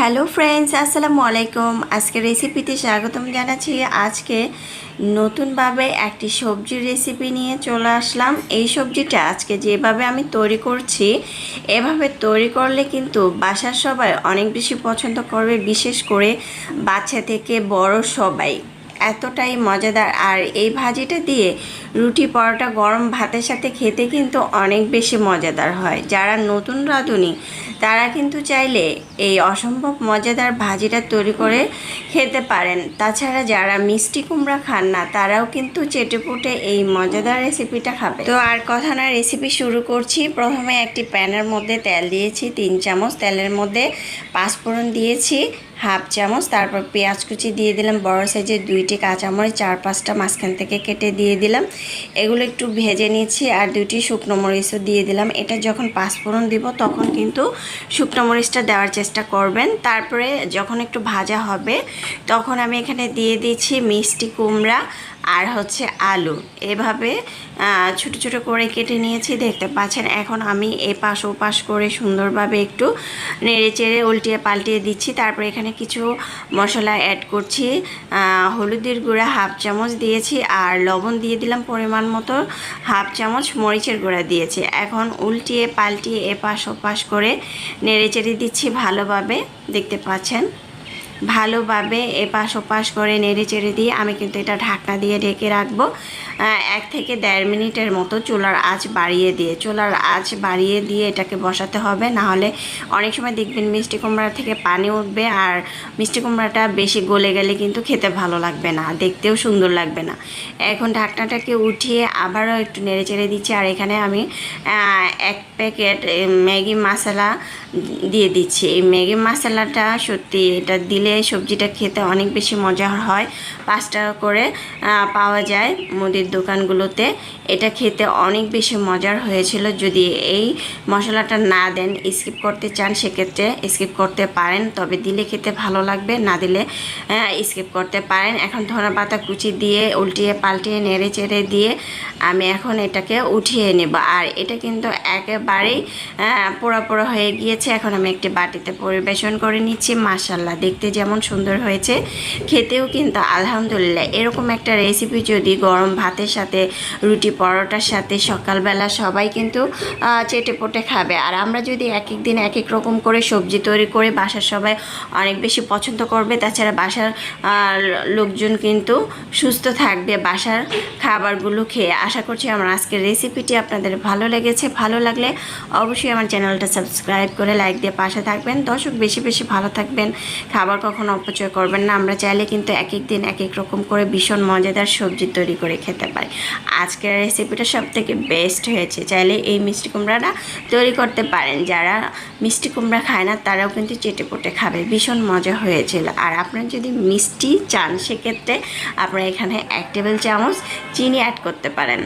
Hello friends, আসসালামু আলাইকুম। আজকে রেসিপিতে স্বাগতম জানাচ্ছি। আজকে নতুনভাবে একটি সবজির রেসিপি নিয়ে চলে আসলাম। এই সবজিটা আজকে যেভাবে আমি তৈরি করছি, এভাবে তৈরি করলে কিন্তু বাসার সবাই অনেক বেশি পছন্দ করবে, বিশেষ করে বাচ্চা থেকে বড় সবাই। এতটাই মজাদার। আর এই ভাজিটা দিয়ে রুটি পরোটা গরম ভাতের সাথে খেতে কিন্তু অনেক বেশি মজাদার হয়। যারা নতুন রাঁধুনি, তারা কিন্তু চাইলে এই অসম্ভব মজাদার ভাজিটা তৈরি করে খেতে পারেন। তাছাড়া যারা মিষ্টি কুমড়া খান না, তারাও কিন্তু চেটেপুটে এই মজাদার রেসিপিটা খাবে। তো আর কথা না, রেসিপি শুরু করছি। প্রথমে একটি প্যানের মধ্যে তেল দিয়েছি, তিন চামচ তেলের মধ্যে পাঁচফোড়ন দিয়েছি। হাফ চামচ, তারপর পেঁয়াজ কুচি দিয়ে দিলাম, বড় সাইজের দুইটি কাঁচামরিচ, চার পাঁচটা মাঝখান থেকে কেটে দিয়ে দিলাম। এগুলো একটু ভেজে নিয়েছি আর দুইটি শুকনো মরিচও দিয়ে দিলাম। এটা যখন পাঁচফোড়ন দিব, তখন কিন্তু শুকনো মরিচটা দেওয়ার চেষ্টা করবেন। তারপরে যখন একটু ভাজা হবে, তখন আমি এখানে দিয়ে দিচ্ছি মিষ্টি কুমড়া আর হচ্ছে আলু। এভাবে ছোট ছোট করে কেটে নিয়েছি, দেখতে পাচ্ছেন? এখন আমি এ পাশ ও পাশ করে সুন্দরভাবে একটু নেড়ে চেড়ে উল্টিয়ে পাল্টিয়ে দিচ্ছি। তারপরে এখানে কিছু মশলা অ্যাড করছি। হলুদের গুঁড়া হাফ চামচ দিয়েছি আর লবণ দিয়ে দিলাম পরিমাণ মতো হাফ চামচ, মরিচের গুঁড়া দিয়েছি। এখন উল্টিয়ে পাল্টিয়ে এপাশ ওপাশ করে নেড়ে চেড়ে দিচ্ছি ভালোভাবে, দেখতে পাচ্ছেন? ভালোভাবে এপাশ ওপাশ করে নেড়ে চেড়ে দিয়ে আমি কিন্তু এটা ঢাকনা দিয়ে ঢেকে রাখব। এক থেকে দেড় মিনিটের মতো চুলার আঁচ বাড়িয়ে দিয়ে, চুলার আঁচ বাড়িয়ে দিয়ে এটাকে বসাতে হবে। না হলে অনেক সময় দেখবেন মিষ্টি কুমড়া থেকে পানি উঠবে আর মিষ্টি কুমড়াটা বেশি গলে গেলে কিন্তু খেতে ভালো লাগবে না, দেখতেও সুন্দর লাগবে না। এখন ঢাকনাটাকে উঠিয়ে আবারও একটু নেড়ে চেড়ে দিচ্ছি আর এখানে আমি এক প্যাকেট ম্যাগি মশলা দিয়ে দিচ্ছি। এই ম্যাগি মশলাটা সত্যি এটা দিলে সবজিটা খেতে অনেক বেশি মজা হয়। পাঁচ টাকা করে পাওয়া যায় মুদির দোকানগুলোতে। এটা খেতে অনেক বেশি মজার হয়েছিল। যদি এই মশলাটা না দেন স্কিপ করতে চান, সেক্ষেত্রে স্কিপ করতে পারেন। তবে দিলে খেতে ভালো লাগবে, না দিলে স্কিপ করতে পারেন। এখন ধনে পাতা কুচি দিয়ে উল্টিয়ে পাল্টিয়ে নেড়ে চেড়ে দিয়ে আমি এখন এটাকে উঠিয়ে নেব। আর এটা কিন্তু একেবারেই পোড়া পোড়া হয়ে গিয়েছে। এখন আমি একটি বাটিতে পরিবেশন করে নিচ্ছি। মাসাল্লাহ দেখতে যেমন সুন্দর হয়েছে, খেতেও কিন্তু আলহামদুলিল্লাহ। এরকম একটা রেসিপি যদি গরম ভাতের সাথে, রুটি পরোটার সাথে, সকালবেলা সবাই কিন্তু চেটে পটে খাবে। আর আমরা যদি এক এক দিন এক এক রকম করে সবজি তৈরি করে বাসার সবাই অনেক বেশি পছন্দ করবে, তাছাড়া বাসার লোকজন কিন্তু সুস্থ থাকবে বাসার খাবারগুলো খেয়ে। আশা করছি আমার আজকের রেসিপিটি আপনাদের ভালো লেগেছে। ভালো লাগলে অবশ্যই আমার চ্যানেলটা সাবস্ক্রাইব করে লাইক দিয়ে পাশে থাকবেন। দর্শক বেশি বেশি ভালো থাকবেন। খাবার কখনো অপচয় করবেন না। আমরা চাইলে কিন্তু এক এক দিন এক এক রকম করে ভীষণ মজাদার সবজি তৈরি করে খেতে পারি। আজকের রেসিপিটা সব থেকে বেস্ট হয়েছে। চাইলে এই মিষ্টি কুমড়াটা তৈরি করতে পারেন। যারা মিষ্টি কুমড়া খায় না, তারাও কিন্তু চেটে পটে খাবে। ভীষণ মজা হয়েছিল। আর আপনারা যদি মিষ্টি চান, সেক্ষেত্রে আপনারা এখানে এক টেবিল চামচ চিনি অ্যাড করতে পারেন।